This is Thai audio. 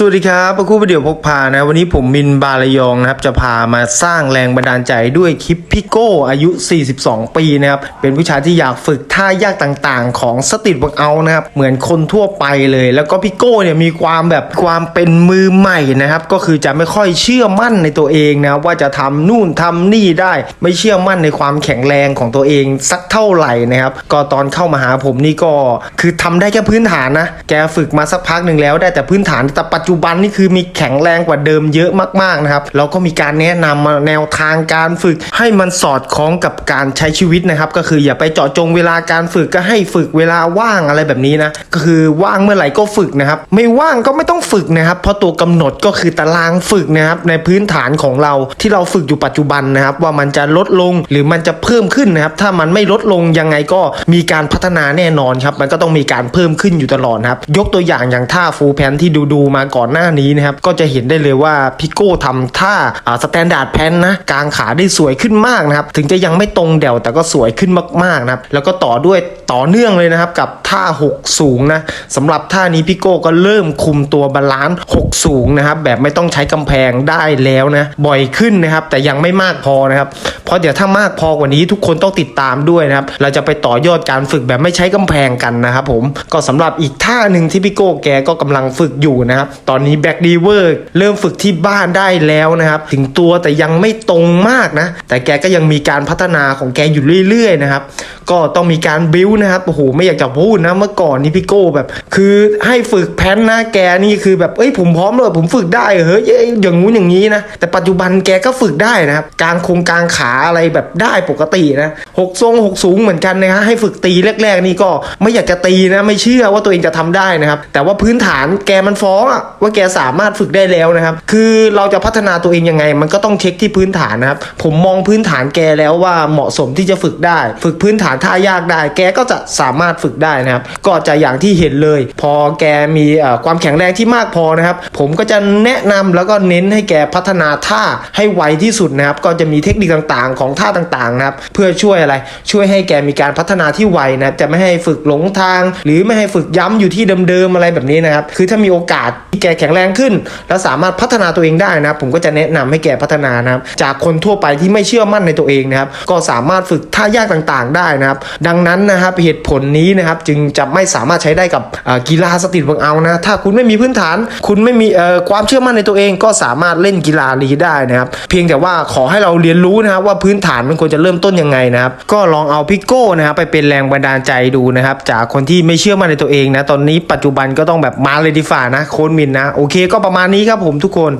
สวัสดีครับปะคู่ประเดี๋ยวพกพานะ วันนี้ผมมินบาลยองนะครับ จะพามาสร้างแรงบันดาลใจด้วยคลิปพี่โก้อายุ 42 ปีนะครับ เป็นผู้ชายที่อยากฝึกท่ายากต่างๆ ของสตรีทเวิร์กเอานะครับ เหมือนคนทั่วไปเลย แล้วก็พี่โก้เนี่ยมีความแบบความเป็นมือใหม่นะครับ ก็คือจะไม่ค่อยเชื่อมั่นในตัวเองนะครับว่าจะทำนู่นทำนี่ได้ไม่เชื่อมั่นในความแข็งแรงของตัวเองสักเท่าไหร่นะครับ ก็ตอนเข้ามาหาผมนี่ก็คือทำได้แค่พื้นฐานนะ แกฝึกมาสักพักหนึ่งแล้วได้แต่พื้นฐานแต่ปัจจุบันนี่คือมีแข็งแรงกว่าเดิมเยอะมากๆนะครับแล้วก็มีการแนะนำมาแนวทางการฝึก ให้มันสอดคล้องกับการใช้ชีวิตนะครับ ก็คืออย่าไปเจาะจงเวลาการฝึกก็ให้ฝึกเวลาว่างอะไรแบบนี้นะก็คือว่างเมื่อไหร่ก็ฝึกนะครับ ไม่ว่างก็ไม่ต้องฝึกนะครับเพราะตัวกำหนดก็คือตารางฝึกนะครับในพื้นฐานของเราที่เราฝึกอยู่ปัจจุบันนะครับ ว่ามันจะลดลงหรือมันจะเพิ่มขึ้นนะครับ ถ้ามันไม่ลดลงยังไงก็มีการพัฒนาแน่นอนครับมันก็ต้องมีการเพิ่มขึ้นอยู่ตลอดครับยกตัวอย่างอย่างท่าฟูแพนที่ดูดูๆมาก่อน่อนหน้านี้นะครับก็จะเห็นได้เลยว่าพี่โก้ทำท่าสแตนดาร์ดแพนนะกางขาได้สวยขึ้นมากนะครับถึงจะยังไม่ตรงเดี่ยวแต่ก็สวยขึ้นมากๆนะครับแล้วก็ต่อด้วยต่อเนื่องเลยนะครับกับท่า 6 สูงนะสำหรับท่านี้พี่โก้ก็เริ่มคุมตัวบาลานซ์6 สูงนะครับแบบไม่ต้องใช้กำแพงได้แล้วนะบ่อยขึ้นนะครับแต่ยังไม่มากพอนะครับเพราะเดี๋ยวถ้ามากพอกว่านี้ทุกคนต้องติดตามด้วยนะครับเราจะไปต่อยอดการฝึกแบบไม่ใช้กำแพงกันนะครับผมก็สำหรับอีกท่าหนึ่งที่พี่โก้แกก็กำลังฝึกอยู่นะครับตอนนี้แบ็กดีเวอร์เริ่มฝึกที่บ้านได้แล้วนะครับ ถึงตัวแต่ยังไม่ตรงมากนะ แต่แกก็ยังมีการพัฒนาของแกอยู่เรื่อยๆนะครับ ก็ต้องมีการบิวนะครับ โอ้โห ไม่อยากจะพูดนะ เมื่อก่อนนี่พี่โก้แบบ คือให้ฝึกแพนนะแกนี่คือแบบ เอ้ยผมพร้อมเลยผมฝึกได้เฮ้ยอย่างงู้นอย่างนี้นะ แต่ปัจจุบันแกก็ฝึกได้นะครับ กลางคงกลางขาอะไรแบบได้ปกตินะหกทรงหกสูงเหมือนกันนะฮะให้ฝึกตีแรก ๆ นี่ก็ไม่อยากจะตีนะ ไม่เชื่อว่าตัวเองจะทำได้นะครับ แต่ว่าพื้นฐานแกมันฟ้องอะว่าแกสามารถฝึกได้แล้วนะครับ คือเราจะพัฒนาตัวเองยังไง มันก็ต้องเช็คที่พื้นฐานนะครับ ผมมองพื้นฐานแกแล้วว่าเหมาะสมที่จะฝึกได้ ฝึกพื้นฐานท่ายากได้ แกก็จะสามารถฝึกได้นะครับ ก็จะอย่างที่เห็นเลย พอแกมีความแข็งแรงที่มากพอนะครับ ผมก็จะแนะนำแล้วก็เน้นให้แกพัฒนาท่าให้ไวที่สุดนะครับ ก็จะมีเทคนิคต่างๆ ของท่าต่างๆนะครับ เพื่อช่วยอะไร ช่วยให้แกมีการพัฒนาที่ไวนะจะไม่ให้ฝึกหลงทาง หรือไม่ให้ฝึกย้ำอยู่ที่เดิมๆอะไรแบบนี้นะครับ คือถ้ามีโอกาสที่แกแข็งแรงขึ้น แล้วสามารถพัฒนาตัวเองได้นะครับ ผมก็จะแนะนำให้แกพัฒนานะครับ จากคนทั่วไปที่ไม่เชื่อมั่นในตัวเองนะครับ ก็สามารถฝึกท่ายากต่างๆ ได้นะครับ ดังนั้นนะครับเหตุผลนี้นะครับจึงจะไม่สามารถใช้ได้กับกีฬาสตรีทเวิร์กเอานะ ถ้าคุณไม่มีพื้นฐาน คุณไม่มีความเชื่อมั่นในตัวเองก็สามารถเล่นกีฬานี้ได้นะครับ เพียงแต่ว่าขอให้เราเรียนรู้นะครับว่าพื้นฐานมันควรจะเริ่มต้นยังไงนะครับ ก็ลองเอาพิโก้นะครับไปเป็นแรงบันดาลใจดูนะครับ จากคนที่ไม่เชื่อมั่นในตัวเองนะ ตอนนี้ปัจจุบันก็ต้องแบบมาเลยดีฝ่านะโค้นมินนะ โอเคก็ประมาณนี้ครับผมทุกคน